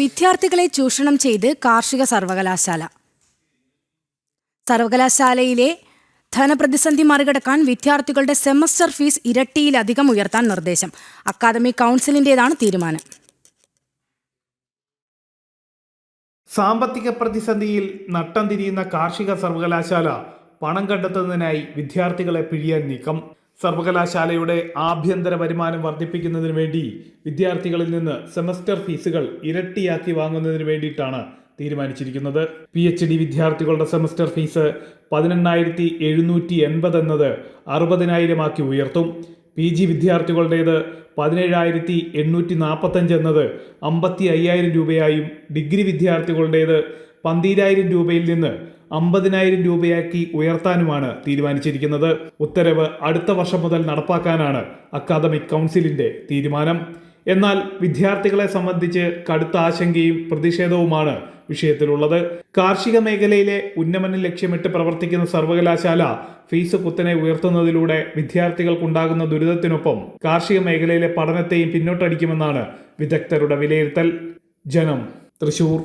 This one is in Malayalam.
വിദ്യാർത്ഥികളെ ചൂഷണം ചെയ്ത് കാർഷിക സർവകലാശാല. സർവകലാശാലയിലെ ധനപ്രതിസന്ധി മറികടക്കാൻ വിദ്യാർത്ഥികളുടെ സെമസ്റ്റർ ഫീസ് ഇരട്ടിയിലധികം ഉയർത്താൻ നിർദ്ദേശം. അക്കാദമിക് കൗൺസിലിന്റെതാണ് തീരുമാനം. സാമ്പത്തിക പ്രതിസന്ധിയിൽ നട്ടം തിരിയുന്ന കാർഷിക സർവകലാശാല പണം കണ്ടെത്തുന്നതിനായി വിദ്യാർത്ഥികളെ പിഴിയാൻ നീക്കം. സർവകലാശാലയുടെ ആഭ്യന്തര വരുമാനം വർദ്ധിപ്പിക്കുന്നതിന് വേണ്ടി വിദ്യാർത്ഥികളിൽ നിന്ന് സെമസ്റ്റർ ഫീസുകൾ ഇരട്ടിയാക്കി വാങ്ങുന്നതിന് വേണ്ടിയിട്ടാണ് തീരുമാനിച്ചിരിക്കുന്നത്. പി എച്ച് ഡി വിദ്യാർത്ഥികളുടെ സെമസ്റ്റർ ഫീസ് പതിനെണ്ണായിരത്തി എഴുന്നൂറ്റി എൺപത് എന്നത് അറുപതിനായിരമാക്കി ഉയർത്തും. പി ജി വിദ്യാർത്ഥികളുടേത് പതിനേഴായിരത്തി എണ്ണൂറ്റി നാൽപ്പത്തഞ്ച് എന്നത് അമ്പത്തി അയ്യായിരം രൂപയായും ഡിഗ്രി വിദ്യാർത്ഥികളുടേത് പന്തീരായിരം രൂപയിൽ നിന്ന് അമ്പതിനായിരം രൂപയാക്കി ഉയർത്താനുമാണ് തീരുമാനിച്ചിരിക്കുന്നത്. ഉത്തരവ് അടുത്ത വർഷം മുതൽ നടപ്പാക്കാനാണ് അക്കാദമിക് കൗൺസിലിന്റെ തീരുമാനം. എന്നാൽ വിദ്യാർത്ഥികളെ സംബന്ധിച്ച് കടുത്ത ആശങ്കയും പ്രതിഷേധവുമാണ് വിഷയത്തിലുള്ളത്. കാർഷിക മേഖലയിലെ ഉന്നമനം ലക്ഷ്യമിട്ട് പ്രവർത്തിക്കുന്ന സർവകലാശാല ഫീസ് കുത്തനെ ഉയർത്തുന്നതിലൂടെ വിദ്യാർത്ഥികൾക്കുണ്ടാകുന്ന ദുരിതത്തിനൊപ്പം കാർഷിക മേഖലയിലെ പഠനത്തെയും പിന്നോട്ടടിക്കുമെന്നാണ് വിദഗ്ധരുടെ വിലയിരുത്തൽ. ജനം തൃശൂർ.